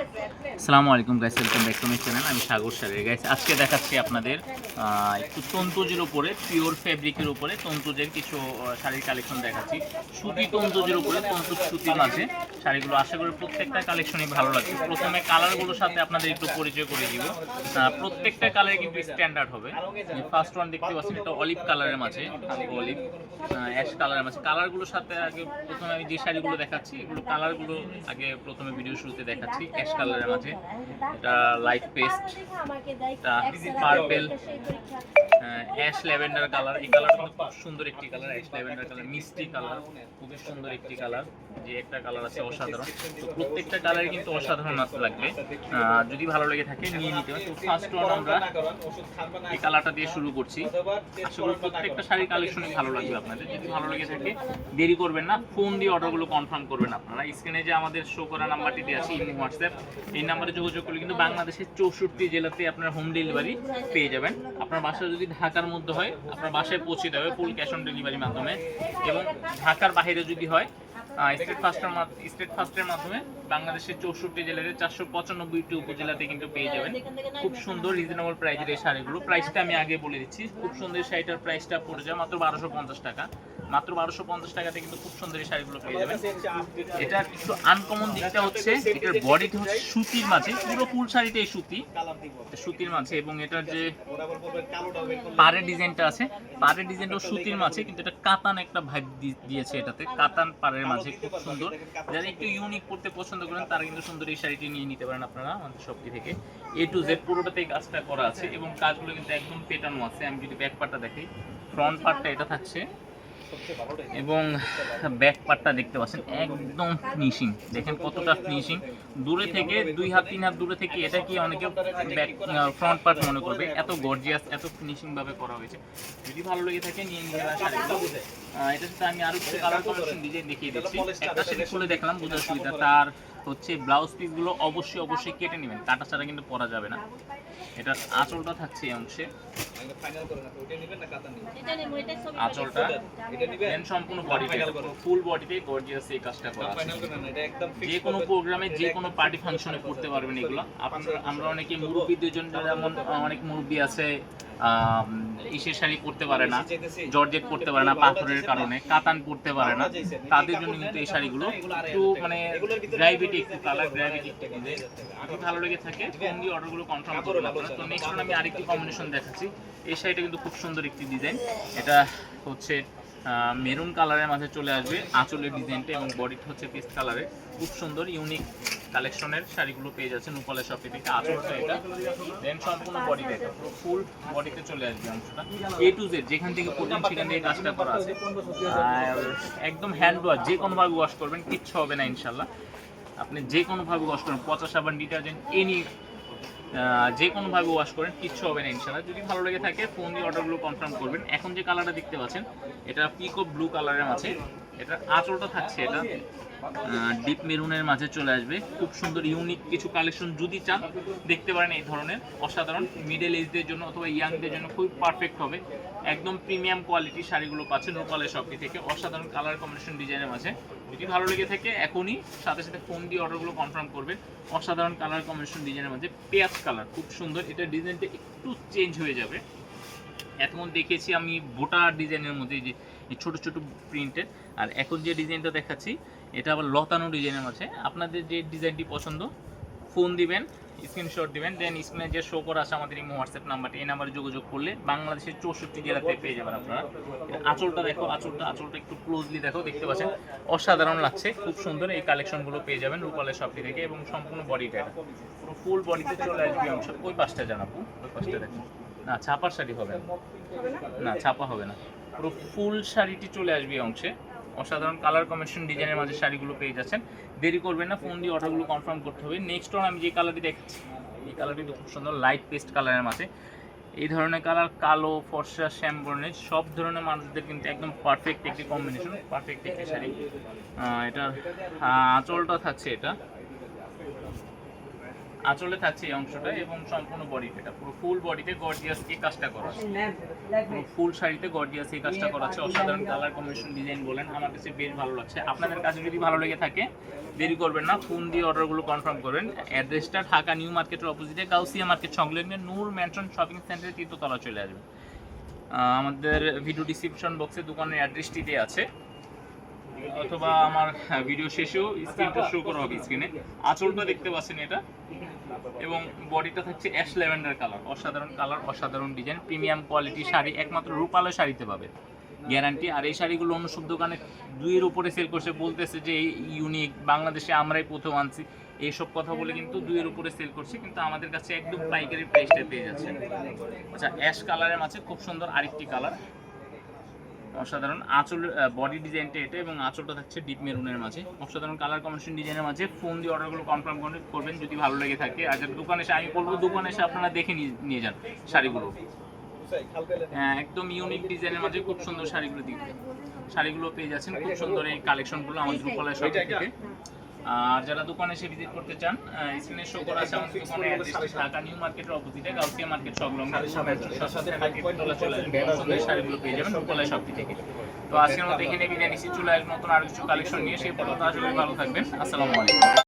আসসালামু আলাইকুম guys welcome back to my channel আমি সাগর সারের গাইস আজকে দেখাচ্ছি আপনাদের একটু তন্তুজের উপরে পিওর ফেব্রিকের উপরে তন্তুজের কিছু শাড়ির কালেকশন দেখাচ্ছি। সুতি তন্তুজের উপরে তন্তু সুতির মাঝে শাড়িগুলো। আশা করি প্রত্যেকটা কালেকশনই ভালো লাগছে প্রথমে কালারগুলোর সাথে আপনাদের একটু পরিচয় করে দিব। প্রত্যেকটা কালার কিন্তু স্ট্যান্ডার্ড হবে। ফার্স্ট ওয়ান দেখতে পাচ্ছেন, এটা অলিভ কালারের মাঝে। অলিভ অ্যাশ কালারের মাঝে। কালারগুলোর সাথে আগে প্রথমে আমি যে শাড়িগুলো দেখাচ্ছি, এগুলো কালারগুলো আগে প্রথমে ভিডিও শুরুতে দেখাচ্ছি। অ্যাশ কালারের মাঝে। এটা লাইট পেস্ট এটা পার্পেল অ্যাশ ল্যাভেন্ডার কালার এই কালারটা খুব সুন্দর একটি কালার অ্যাশ ল্যাভেন্ডার কালার মিষ্টি কালার খুবই সুন্দর একটি কালার যে একটা কালার আছে অসাধারণ। তো প্রত্যেকটা কালারই কিন্তু অসাধারণ লাগবে। যদি ভালো লেগে থাকে, নিয়ে নিতে তো ফার্স্ট ওয়ান আমরা এই কালারটা দিয়ে শুরু করছি। প্রত্যেকটা শাড়ির কালেকশনই ভালো লাগবে আপনাদের। যদি ভালো লেগে থাকে, দেরি করবেন না। ফোন দিয়ে অর্ডারগুলো কনফার্ম করবেন আপনারা। স্ক্রিনে যে আমাদের শো করা নাম্বারটি দিয়ে আছে, ইমো, হোয়াটসঅ্যাপ, এই নাম্বারে যোগাযোগ করলে কিন্তু বাংলাদেশের চৌষট্টি জেলাতে আপনার হোম ডেলিভারি পেয়ে যাবেন। আপনার বাসা যদি ঢাকার মধ্যে হয়, আপনার বাসায় পৌঁছে দেবে ফুল ক্যাশ অন ডেলিভারির মাধ্যমে। এবং ঢাকার বাইরে যদি হয় স্টেট ফার্স্টের স্টেট ফার্স্টের মাধ্যমে বাংলাদেশের চৌষট্টি জেলাতে চারশো পঁচানব্বইটি উপজেলাতে কিন্তু পেয়ে যাবেন। খুব সুন্দর রিজনেবল প্রাইসের এই শাড়িগুলো। প্রাইসটা আমি আগে বলে দিচ্ছি। খুব সুন্দর এই শাড়িটার প্রাইসটা পড়ে যায় মাত্র বারোশো পঞ্চাশ টাকা। মাত্র বারোশো পঞ্চাশ টাকাতে কিন্তু খুব সুন্দর এই শাড়িগুলো পেয়ে যাবেন। এটা একটু আনকমন দিকটা হচ্ছে, এটার বডিটা হচ্ছে সুতির মাঝে। পুরো ফুল শাড়িটাই সুতি। সুতির মাঝে এবং এটার যে পাড়ের ডিজাইনটা আছে, পাড়ের ডিজাইনটাও সুতির মাঝে, কিন্তু এটা কাতান একটা ভাইব দিয়েছে এটাতে। কাতান পাড়ের মাঝে। খুব সুন্দর। যারা একটু ইউনিক করতে পছন্দ করেন তারা কিন্তু সুন্দর এই শাড়িটি নিয়ে নিতে পারেন আপনারা আমাদের শপটি থেকে। এ টু জেড পুরোটাতেই কাজটা করা আছে এবং কাজগুলো কিন্তু একদম পেটানো আছে। আমি যদি ব্যাক পার্টটা দেখি ফ্রন্ট পার্টটা এটা থাকছে। এবং ব্যাক পার্টটা দেখতে পাচ্ছেন, একদম ফিনিশিং দেখেন কতটা ফিনিশিং দূরে থেকে দুই হাত, তিন হাত দূরে থেকে এটা কি অনেকে ব্যাক ফ্রন্ট পার্ট মনে করবে। এত গর্জিয়াস এত ফিনিশিং ভাবে করা হয়েছে। যদি ভালো লেগে থাকে, নিয়ে নিয়ে শাড়িগুলো এটার সাথে আমি আরও কিছু কালার কম্বিনেশন ডিজাইন দেখিয়ে দিচ্ছি। একটা সেটা খুলে দেখলাম, বোঝার সুবিধা, তার হচ্ছে ব্লাউজ পিসগুলো অবশ্যই অবশ্যই কেটে নেবেন। কাটা ছাড়া কিন্তু পরা যাবে না। এটার আঁচলটা থাকছে এই অংশে। আঁচলটা। দেন সম্পূর্ণ বডিতে ফুল বডিতে গর্জিয়াস এই কাজটা করা যে কোনো প্রোগ্রামে যে কোনো পার্টি ফাংশনে করতে পারবেন এগুলো। আপনারা আমরা অনেকে মুরব্বীদের জন্য যেমন অনেক মুরব্বী আছে ইসের শাড়ি পরতে পারে না, জর্জেট পরতে পারে না, পাথরের কারণে, কাতান পরতে পারে না। তাদের জন্য কিন্তু এই শাড়িগুলো একটু মানে গ্রাভিটি একটু কালার গ্রাভিটি একটু ভালো লেগে থাকে। দিয়ে অর্ডারগুলো কনফার্ম করবেন আপনারা। তো নেক্সট আমি আরেকটি কম্বিনেশন দেখাচ্ছি। এই শাড়িটা কিন্তু খুব সুন্দর একটি ডিজাইন এটা হচ্ছে মেরুন কালারের মাঝে চলে আসবে। আঁচলের ডিজাইনটা এবং বডিটা হচ্ছে পেস্ট কালারের খুব সুন্দর ইউনিক কালেকশনের শাড়িগুলো পেয়ে যাচ্ছে নুপালের শপে থেকে আঁচলটা এটা। দেন সম্পূর্ণ বডিটা এটা। পুরো ফুল বডিতে চলে আসবে অংশটা। এ টু জেড যেখান থেকে পড়বেন সেখান থেকে কাজটা করা আছে। একদম হ্যান্ড ওয়াশ যে কোনোভাবে ওয়াশ করবেন, কিচ্ছু হবে না ইনশাল্লাহ আপনি যে কোনোভাবে ওয়াশ করবেন পচা সাবান ডিটারজেন্ট এনি যে কোনোভাবে ওয়াশ করেন, কিচ্ছু হবে না ইনশাল্লাহ যদি ভালো লেগে থাকে ফোন দিয়ে অর্ডারগুলো কনফার্ম করবেন। এখন যে কালারটা দেখতে পাচ্ছেন, এটা পিকো ব্লু কালারের মাঝে এটা আঁচলটা থাকছে এটা ডিপ মেরুনের মাঝে চলে আসবে। খুব সুন্দর ইউনিক কিছু কালেকশন যদি চান, দেখতে পারেন এই ধরনের। অসাধারণ মিডল এজদের জন্য অথবা ইয়াংদের জন্য খুব পারফেক্ট হবে। একদম প্রিমিয়াম কোয়ালিটি শাড়িগুলো পাচ্ছেন রূপালের শপটি থেকে। অসাধারণ কালার কম্বিনেশন ডিজাইনের মাঝে। যদি ভালো লেগে থাকে, এখনই সাথে সাথে ফোন দিয়ে অর্ডারগুলো কনফার্ম করবেন। অসাধারণ কালার কম্বিনেশন ডিজাইনের মাঝে পেঁয়াজ কালার খুব সুন্দর। এটা ডিজাইনটা একটু চেঞ্জ হয়ে যাবে। এতক্ষণ দেখেছি আমি বোটা ডিজাইনের মধ্যে যে ছোট ছোট প্রিন্টের আর এখন যে ডিজাইনটা দেখাচ্ছি, এটা আবার লতানো ডিজাইনের মাঝে আপনাদের যে ডিজাইনটি পছন্দ ফোন দিবেন স্ক্রিনশট দিবেন দেন স্ক্রিনে যে শো করা আছে আমাদের এই হোয়াটসঅ্যাপ নাম্বারটি এই নাম্বারে যোগাযোগ করলে বাংলাদেশের চৌষট্টি জেলাতে পেয়ে যাবেন আপনারা। আঁচলটা দেখো, আঁচলটা আঁচলটা একটু ক্লোজলি দেখো, দেখতে পাচ্ছেন? অসাধারণ লাগছে, খুব সুন্দর এই কালেকশনগুলো পেয়ে যাবেন রূপালের শপটি থেকে এবং সম্পূর্ণ বডিটা পুরো ফুল বডিতে চলে আসবে অংশ। ওই পাশটা জানাব ওই পাশটা দেখো না, ছাপার শাড়ি হবে না, ছাপা হবে না। পুরো ফুল শাড়িটি চলে আসবে এই অংশে। অসাধারণ কালার কম্বিনেশন ডিজাইনের মাঝে শাড়িগুলো পেয়ে যাচ্ছেন। দেরি করবেন না ফোন দিয়ে অর্ডারগুলো কনফার্ম করতে হবে। নেক্সট ওয়ান আমি যে কালারটি দেখাচ্ছি, এই কালারটি খুব সুন্দর লাইট পেস্ট কালারের মাঝে। এই ধরনের কালার কালো, ফর্সা শ্যাম বর্ণের সব ধরনের মানুষদের কিন্তু একদম পারফেক্ট একটি কম্বিনেশন পারফেক্ট একটি শাড়ি। এটার আঁচলটা থাকছে এটা। আঁচলে থাকছে এই অংশটা এবং সম্পূর্ণ বডিতে এটা পুরো ফুল বডিতে গর্জিয়াস এই কাজটা করা আছে। পুরো ফুল শাড়িতে গর্জিয়াস এই কাজটা করা আছে। অসাধারণ কালার কম্বিনেশন ডিজাইন বলেন, আমার কাছে বেশ ভালো লাগছে। আপনাদের কাছে যদি ভালো লেগে থাকে, দেরি করবেন না ফোন দিয়ে অর্ডারগুলো কনফার্ম করবেন। অ্যাড্রেসটা ঢাকা নিউ মার্কেটের অপোজিটে গাউসিয়া মার্কেট সংলগ্ন নূর ম্যানশন শপিং সেন্টারের তৃতীয়তলা চলে আসবে আমাদের ভিডিও ডিসক্রিপশন বক্সে দোকানের অ্যাড্রেসটি দেওয়া আছে। অথবা আমার ভিডিও শেষেও স্ক্রিনটা শো করা হবে স্ক্রিনে আঁচলটা দেখতে পাচ্ছেন এটা। এবং বডিটা থাকছে অ্যাশ ল্যাভেন্ডার কালার অসাধারণ কালার অসাধারণ ডিজাইন প্রিমিয়াম কোয়ালিটি শাড়ি, একমাত্র রূপালয় শাড়িতে পাবে। গ্যারান্টি আর এই শাড়িগুলো অন্য সব দোকানে দুইয়ের উপরে সেল করছে, বলতেছে যে এই ইউনিক বাংলাদেশে আমরাই প্রথম আনছি। এইসব কথা বলে কিন্তু দুইয়ের উপরে সেল করছে, কিন্তু আমাদের কাছে একদম পাইকারি প্রাইসটা পেয়ে যাচ্ছে। আচ্ছা অ্যাশ কালারের মাঝে খুব সুন্দর আরেকটি কালার অসাধারণ আঁচল বডি ডিজাইনটা এটা এবং আঁচলটা থাকছে ডিপ মেরুনের মাঝে। অসাধারণ কালার কম্বিনেশন ডিজাইনের মাঝে। ফোন দিয়ে অর্ডারগুলো কনফার্ম করবেন যদি ভালো লেগে থাকে। আর দোকানে এসে আমি বলব দোকানে এসে আপনারা দেখে নিয়ে নিয়ে যান শাড়িগুলো। হ্যাঁ, একদম ইউনিক ডিজাইনের মাঝে খুব সুন্দর শাড়িগুলো দিবেন শাড়িগুলো পেয়ে যাচ্ছেন। খুব সুন্দর এই কালেকশনগুলো আমাদের রূপালয় সব থেকে। আর যারা দোকানে এসে ভিজিট করতে চান স্ক্রিনে শো করা আছে আমাদের দোকানের অ্যাড্রেসটি ঢাকা নিউ মার্কেটের অপোজিটে গাউসিয়া মার্কেট সংলগ্ন। সাথে মার্কেট চলে আসবে। শাড়িগুলো পেয়ে যাবেন রূপালয় সব থেকে। তো আজকের মতো এখানে বিদায় নিচ্ছি। চলে আসবেন নতুন আরও কিছু কালেকশন নিয়ে। সেই পর্যন্ত আসলে ভালো থাকবেন। আসসালামু আলাইকুম।